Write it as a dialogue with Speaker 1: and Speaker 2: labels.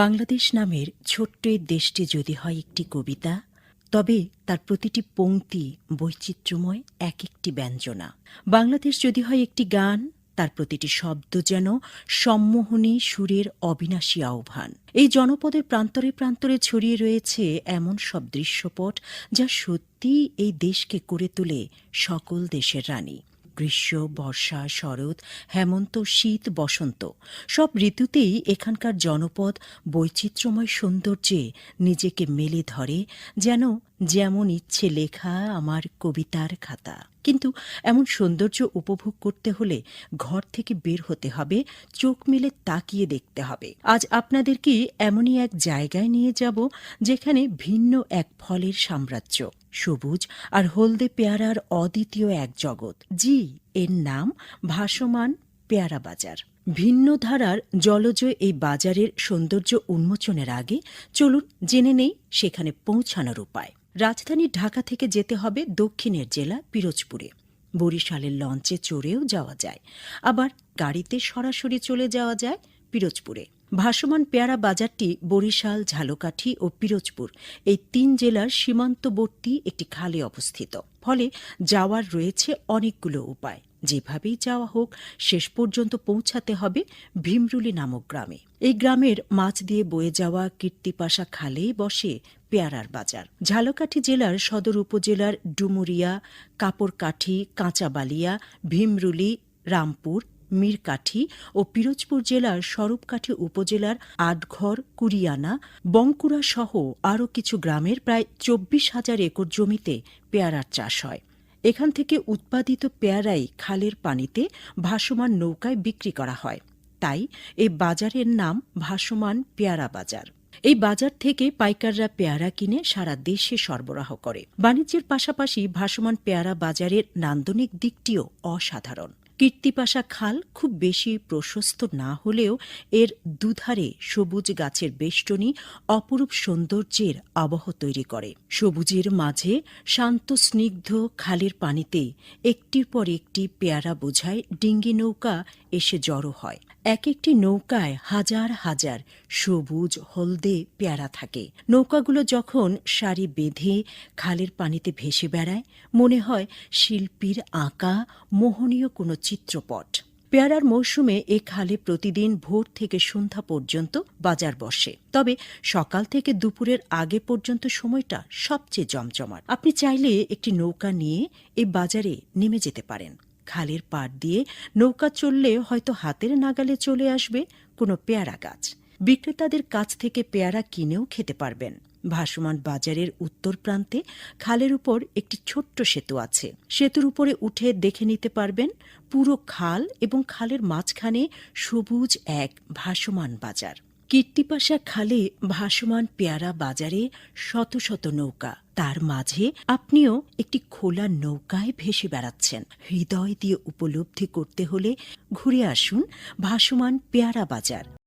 Speaker 1: বাংলাদেশ নামের ছোট্ট দেশটি যদি হয় একটি কবিতা, তবে তার প্রতিটি পংক্তি বৈচিত্র্যময় এক একটি ব্যঞ্জনা। বাংলাদেশ যদি হয় একটি গান, তার প্রতিটি শব্দ যেন সম্মোহনী সুরের অবিনাশী আহ্বান। এই জনপদের প্রান্তরে প্রান্তরে ছড়িয়ে রয়েছে এমন সব দৃশ্যপট যা সত্যি এই দেশকে করে তোলে সকল দেশের রানী। গ্রীষ্ম, বর্ষা, শরৎ, হেমন্ত, শীত, বসন্ত, সব ঋতুতেই এখানকার জনপদ বৈচিত্র্যময় সৌন্দর্যে নিজেকে মেলে ধরে, যেন যেমন ইচ্ছে লেখা আমার কবিতার খাতা। কিন্তু এমন সৌন্দর্য উপভোগ করতে হলে ঘর থেকে বের হতে হবে, চোখ মেলে তাকিয়ে দেখতে হবে। আজ আপনাদেরকে এমনই এক জায়গায় নিয়ে যাব, যেখানে ভিন্ন এক ফলের সাম্রাজ্য, সবুজ আর হলদে পেয়ারার অদ্বিতীয় এক জগৎ। জি, এর নাম ভাসমান পেয়ারা বাজার। ভিন্ন ধারার জলজ এই বাজারের সৌন্দর্য উন্মোচনের আগে চলুন জেনে নেই সেখানে পৌঁছানোর উপায়। রাজধানী ঢাকা থেকে যেতে হবে দক্ষিণের জেলা পিরোজপুরে। বরিশালের লঞ্চে চড়েও যাওয়া যায়। আবার গাড়িতে সরাসরি চলে যাওয়া যায় পিরোজপুরে। ভাসমান পেয়ারা বাজারটি বরিশাল, ঝালকাঠি ও পিরোজপুর এই তিন জেলার সীমান্তবর্তী একটি খালে অবস্থিত। ফলে যাওয়ার রয়েছে অনেকগুলো উপায়। যেভাবেই যাওয়া হোক, শেষ পর্যন্ত পৌঁছাতে হবে ভীমরুলি নামক গ্রামে। এই গ্রামের মাছ দিয়ে বয়ে যাওয়া কীর্তিপাশা খালেই বসে পেয়ারার বাজার। ঝালকাঠি জেলার সদর উপজেলার ডুমুরিয়া, কাপড়কাঠি, কাঁচাবালিয়া, ভীমরুলি, রামপুর, মীরকাঠি ও পিরোজপুর জেলার স্বরূপকাঠি উপজেলার আটঘর কুরিয়ানা বঙ্কুড়া সহ আরও কিছু গ্রামের প্রায় চব্বিশ হাজার একর জমিতে পেয়ারার চাষ হয়। এখান থেকে উৎপাদিত পেয়ারাই খালের পানিতে ভাসমান নৌকায় বিক্রি করা হয়। তাই এই বাজারের নাম ভাসমান পেয়ারা বাজার। এই বাজার থেকে পাইকাররা পেয়ারা কিনে সারা দেশে সরবরাহ করে। বাণিজ্যের পাশাপাশি ভাসমান পেয়ারা বাজারের নান্দনিক দিকটিও অসাধারণ। কীর্তিপাশা খাল খুব বেশি প্রশস্ত না হলেও এর দুধারে সবুজ গাছের বেষ্টনী অপরূপ সৌন্দর্যের আবহ তৈরি করে। সবুজের মাঝে শান্ত স্নিগ্ধ খালের পানিতে একটির পর একটি পেয়ারা বোঝায় ডিঙ্গি নৌকা এসে জড়ো হয়। এক একটি নৌকায় হাজার হাজার সবুজ, হলদে পেয়ারা থাকে। নৌকাগুলো যখন সারি বেঁধে খালের পানিতে ভেসে বেড়ায়, মনে হয় শিল্পীর আঁকা মোহনীয় কোনো চিত্রপট। পেয়ারার মৌসুমে এ খালে প্রতিদিন ভোর থেকে সন্ধ্যা পর্যন্ত বাজার বসে। তবে সকাল থেকে দুপুরের আগে পর্যন্ত সময়টা সবচেয়ে জমজমাট। আপনি চাইলে একটি নৌকা নিয়ে এই বাজারে নেমে যেতে পারেন। খালের পাড় দিয়ে নৌকা চললে হয়তো হাতের নাগালে চলে আসবে কোনো পেয়ারা গাছ। বিক্রেতাদের কাছ থেকে পেয়ারা কিনেও খেতে পারবেন। ভাসমান বাজারের উত্তর প্রান্তে খালের উপর একটি ছোট্ট সেতু আছে। সেতুর উপরে উঠে দেখে নিতে পারবেন পুরো খাল এবং খালের মাঝখানে সবুজ এক ভাসমান বাজার। কীর্তিপাশা খালে ভাসমান পেয়ারা বাজারে শত শত নৌকা। তার মাঝে আপনিও একটি খোলা নৌকায় ভেসে বেড়াচ্ছেন। হৃদয় দিয়ে উপলব্ধি করতে হলে ঘুরে আসুন ভাসমান পেয়ারা বাজার।